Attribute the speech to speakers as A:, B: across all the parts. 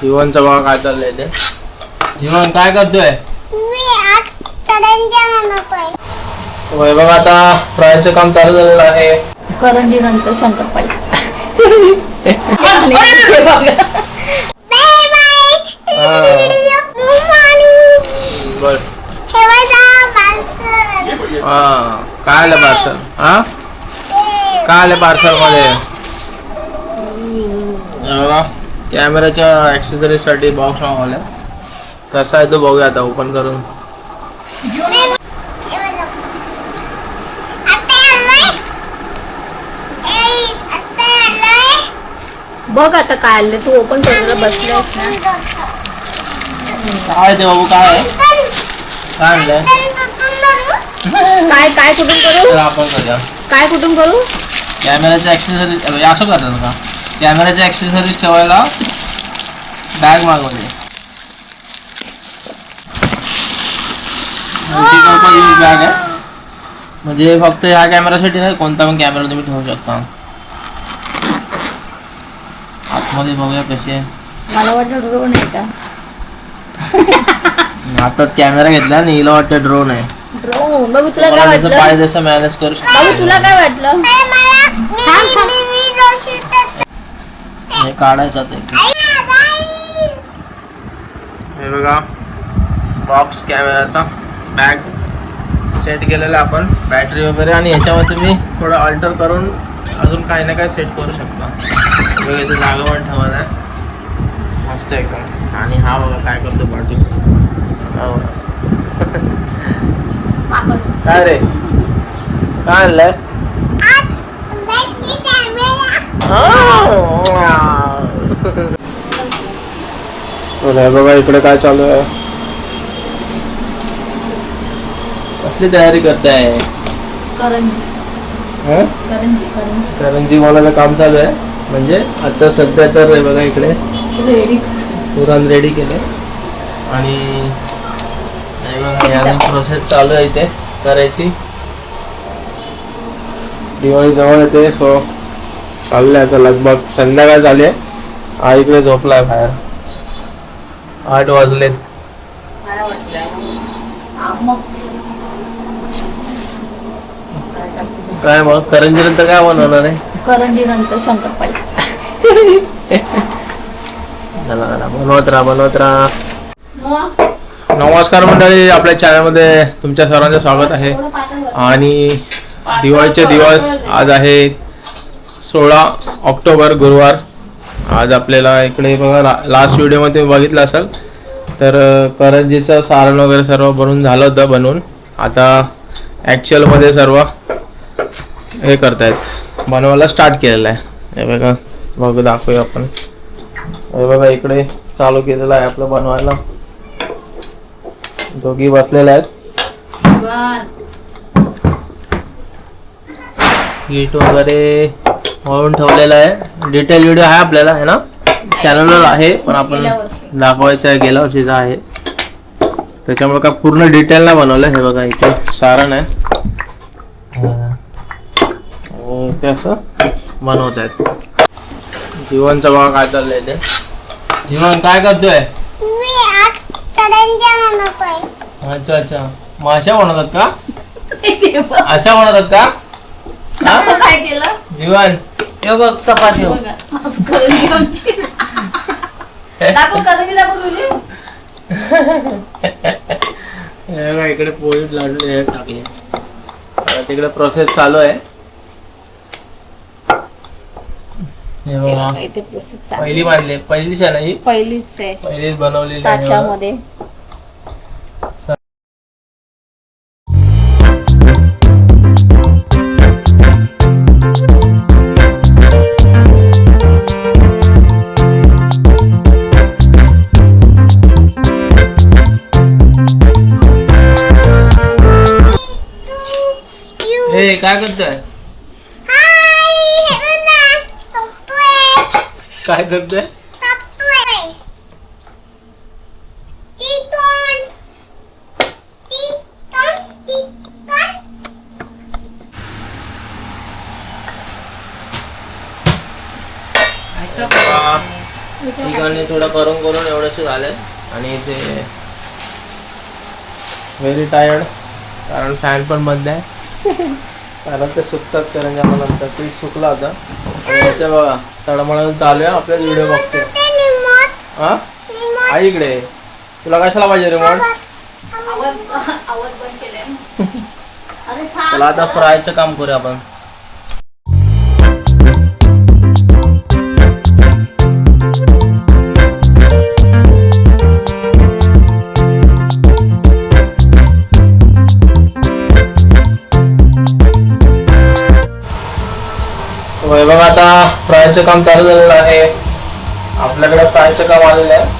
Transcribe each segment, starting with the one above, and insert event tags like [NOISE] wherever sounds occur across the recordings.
A: जीवनचं बघा काय चाललंय ते. जीवन काय करतोय?
B: मी आज करंजा म्हणतोय
A: होय बघा आता फ्रायचं काम चालू झालेलं आहे.
C: करंजी नंतर शंकरपाळी. आणि हे बघा.
B: Bye bye.
A: हा.
B: हे बघा पार्सल
A: हा काय आलं पार्सल हा? काय आलं पार्सलमध्ये? हे बघा. कॅमेराच्या ऍक्सेसरीजसाठी बॉक्स मागवलाय कसा आहे तो बघूया आता ओपन करून.
C: बघ आता काय आलं तू ओपन करायला बसलास ना.
A: काय ते बाबू काय आहे? काय आणलंय
C: काय काय कुठून करू?
A: तर आपण करूया
C: काय कुठून करू?
A: कॅमेराचे ॲक्सेसरीज असं करतात का? कॅमेराचे ॲक्सेसरीज ठेवायला बॅग मागवली. बॅग आहे. म्हणजे फक्त ह्या कॅमेरासाठी नाही कोणता पण कॅमेरा तुम्ही ठेवू शकता. आतमध्ये बघूया कशी आहे.
C: मला वाटलं ड्रोन आहे का? [LAUGHS]
A: आताच कॅमेरा घेतला आणि हिला वाटतं ड्रोन आहे.
C: ड्रोन बाबू तुला काय वाटलं?
A: पाहिजे तसं मॅनेज करू शकता.
C: तुला काय वाटलं?
A: हे काढायचं ते. हे बघा बॉक्स कॅमेराचा बॅग सेट केलेला आपण बॅटरी वगैरे. आणि ह्याच्यावर तुम्ही थोडं अल्टर करून अजून काही ना काही सेट करू शकता. बघा इथे जागा पण ठेवत आहे. मस्त एकदम. आणि हा बघा काय करतो पाठी हा बघा. काय रे? काय आणलंय? हे बघा इकडे काय चालू आहे? कसली तयारी करताय?
C: करंजी.
A: हं?
C: करंजी करंजी.
A: करंजी मलाचं काम चालू आहे? म्हणजे आता सध्या तर हे बघा इकडे.
C: रेडी.
A: पुरण रेडी केले आणि हे बघा याला प्रोसेस चालू आहे इथे करायची. दिवाळी जवळ येते सो चाललंय आता लगभग संध्याकाळ झाली आहे. हा इकडे झोपलाय बाहेर. आठ वाजलेत.
C: काय मग?
A: करंजी नंतर काय बनवणार आहे?
C: करंजी नंतर शंकरपाळी.
A: चला चला बनवत राहा बनवत राहा.
C: मग
A: नमस्कार मंडळी आपल्या चॅनलमध्ये तुमच्या सर्वांचं स्वागत आहे.
C: थोडं पातळ कर.
A: आणि दिवाळीचे दिवस आज आहे सोळा ऑक्टोबर गुरुवार. आज आपल्याला इकडे बघा लास्ट व्हिडिओमध्ये बघितलं असाल. तर करंजीचं सारण वगैरे सर्व बनवून झालं होतं बनवून. आता ॲक्च्युअलमध्ये सर्व हे करतायत. बनवायला स्टार्ट केलेलं आहे. हे बघा बघू दाखवूया आपण. हे बघा इकडे चालू केलेलं आहे आपलं बनवायला. दोघी बसलेल्या आहेत. गीट वगैरे म्हणून ठेवलेलं आहे. डिटेल व्हिडिओ आहे आपल्याला आहे ना? चॅनलवर आहे पण आपण. दाखवायचं आहे गेल्या वर्षीचा आहे. त्याच्यामुळे काय पूर्ण डिटेल नाही बनवलं हे बघा इथे सारण आहे. ते असं बनवत आहेत. जीवनचं बघा काय चाललंय ते. जीवन काय करतोय? अच्छा अच्छा. माशा बनवतात का?
C: ते बघ.
A: अशा बनवतात का? [LAUGHS] हा?
C: काय केलं?
A: जीवन हे बघ चपाती
C: हे बघा. करंजी आमची. दाखव करंजी दाखव तुझी
A: हे बघा, इकडे पोळी लाडू हे टाकले आता तिकडे प्रोसेस चालू आहे हे बघा
C: बघा, इथे process चालू
A: पहिली
C: आहे.
A: ना ही
C: पहिलीच आहे
A: पहिलीच बनवलेली आहे.
C: साच्यामध्ये
A: काय करतोय? काय करतोय? ठिकाणी थोडं करून करून एवढंसे झालं. आणि ते व्हेरी टायर्ड कारण फॅन पण बंद आहे. कारण ते सुकतात करंजा मग नंतर. पीठ सुकला होता आणि याच्या बघा तळमळून चालू आहे. आपल्याच व्हिडिओ बघतो हा? आई इकडे. तुला कशाला पाहिजे रिमोट [LAUGHS] चला आता फ्रायचं काम करूया आपण. फ्रायचं काम चालू झालेलं आहे. आपल्याकडे फ्रायचं काम आलेलं आहे.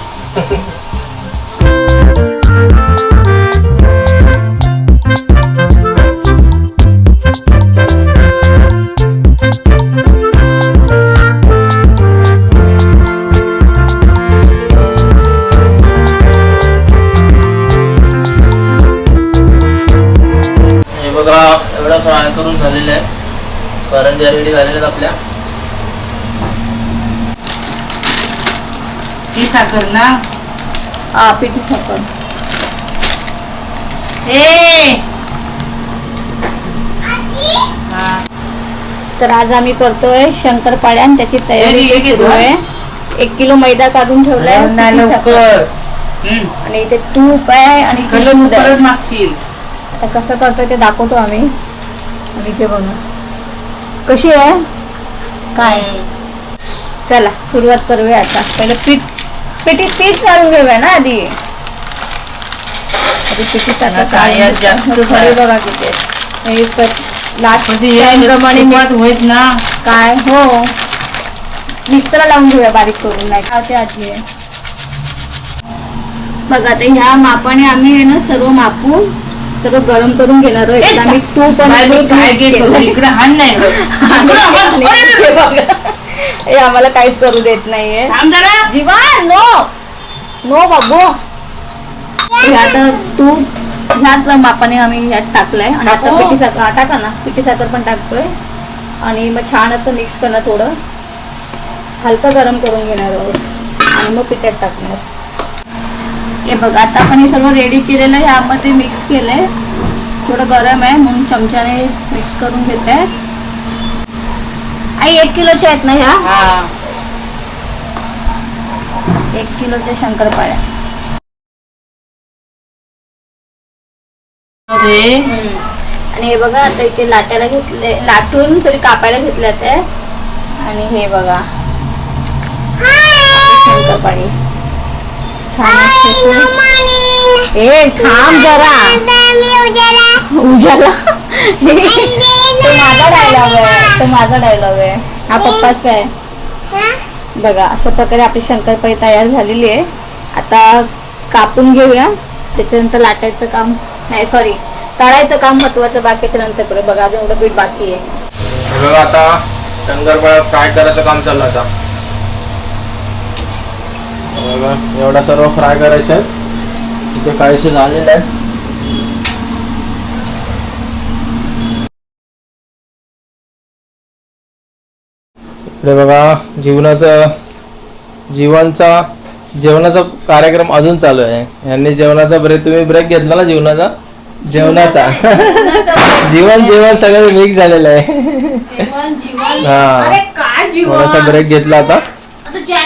A: हे बघा एवढा फ्राय करून झालेला आहे. करंजा रेडी झालेल्या आहेत आपल्या.
C: ही साखर ना? हा पिठी साखर. ए!
B: आजी?
C: हा.
D: तर आज आम्ही करतोय शंकरपाळ्या आणि त्याची तयारी सुरू आहे. एक किलो मैदा काढून ठेवलाय पिठी साखर. आणि इथे तूप आहे आणि इथे
C: कलर
D: दूध आहे.
C: परत मागशील.
D: आता कसं करतोय ते दाखवतो आम्ही. आणि इथे बघा. कशी आहे? काय? चला सुरुवात करूया आता. पहिलं पीठ पिठी पीठ काढून घेऊया ना आधी. आधी पिठी
C: जास्त
D: बघा किती हे प- लाट
C: म्हणजे ना?
D: काय? हो. मिक्सरला लावून घेऊया बारीक करून नाही का? ते आजी. आहे बघा आता ह्या मापाने आम्ही आहे ना सर्व मापून सर्व गरम करून घेणार आहोत.
C: घे
D: केलंय.
C: इकडे हाण नाही [LAUGHS]
D: हे. हे आम्हाला काहीच करू देत नाहीये.
C: थांब जरा.
D: जीवा नो. नो बाबू. ह्यात तूप ह्याच मापाने आम्ही ह्यात टाकलंय. आणि आता
C: टाकू?
D: पिठी साखर हा, टाका ना. पिठी साखर पण टाकतोय. आणि मग छान असं मिक्स करणं थोडं. हलकं गरम करून घेणार आहोत. आणि मग पिठात टाकणार. हे बघा आता आपण हे सर्व रेडी केलेलं आहे. ह्यामध्ये मिक्स केलंय. थोडं गरम आहे म्हणून चमच्याने मिक्स करून घेते आई एक किलोच्या आहेत ना ह्या?
C: हा.
D: एक किलोच्या शंकरपाळ्या.
C: ते
D: आणि हे बघा आता इथे लाटायला घेतले लाटून सॉरी कापायला घेतले ते आणि हे बघा. शंकरपाळी. छान असते. ए थांब जरा. उजाला तो माझा डायलॉग आहे. तो माझा डायलॉग आहे. हा पप्पाच आहे.
B: हा?
D: बघा अशा प्रकारे आपली शंकरपाळी तयार झालेली आहे. आता कापून घेऊया. त्याच्यानंतर लाटायचं काम नाही सॉरी तळायचं काम महत्वाचं बाकीच्या नंतर करू बघा अजून एवढं पीठ बाकी आहे.
A: हे बघा आता शंकरपाळ्या फ्राय करायचं काम चाललं आता. हे बघा एवढा सर्व फ्राय करायचे आहेत इथे काहीसे झालेले आहेत इकडे बघा जीवनाचं जीवनचा जेवणाचा कार्यक्रम अजून चालू आहे. यांनी जेवणाचा ब्रेक तुम्ही ब्रेक घेतला ना जीवनाचा? जेवणाचा. जीवन जेवण सगळं मिक्स झालेलं आहे. हा. थोडासा ब्रेक घेतला आता.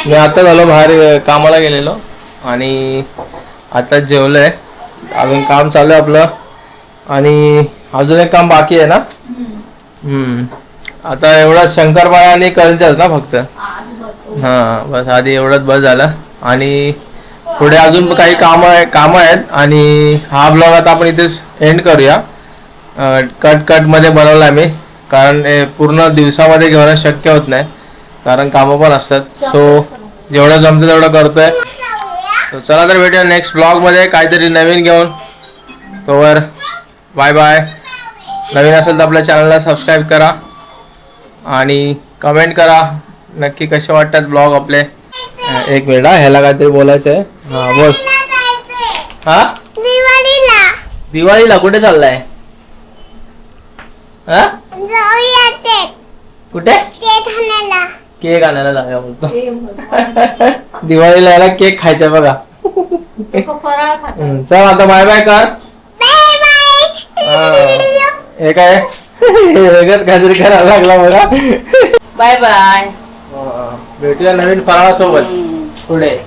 A: मी आता झालो बाहेर कामाला गेलेलो. आणि आता जेवलोय. अजून काम चालू आहे आपलं. आणि अजून एक काम बाकी आहे ना? हम्म. आता एवढा शंकरपाळ्या आणि करंजाच ना फक्त? हा. बस आधी एवढंच बस झालं. आणि पुढे अजून काही काम आहे कामं आहेत. आणि हा ब्लॉग आता आपण इथेच एंड करूया. कट कटमध्ये बनवला मी. कारण हे पूर्ण दिवसामध्ये घेणं शक्य होत नाही. कारण कामं पण असतात. सो जेवढं जमतं तेवढं करतोय. So, चला तर भेटूया नेक्स्ट ब्लॉगमध्ये. काहीतरी नवीन घेऊन. तोवर बाय बाय नवीन असेल तर आपल्या चॅनलला सबस्क्राईब करा. आणि कमेंट करा. नक्की कसे वाटतात ब्लॉग आपले? एक वेळा ह्याला काहीतरी बोलायचं आहे. हा बोल. हा?
B: दिवाळीला.
A: कुठे चाललाय? हा? कुठे? केक आणायला. जाऊया बोलतो. [LAUGHS] दिवाळीला याला केक खायचा बघा. चल आता बाय बाय कर हे काय? रगत काहीतरी करायला लागला मला.
C: Bye bye.
A: भेटूया नवीन फराळासोबत. पुढे.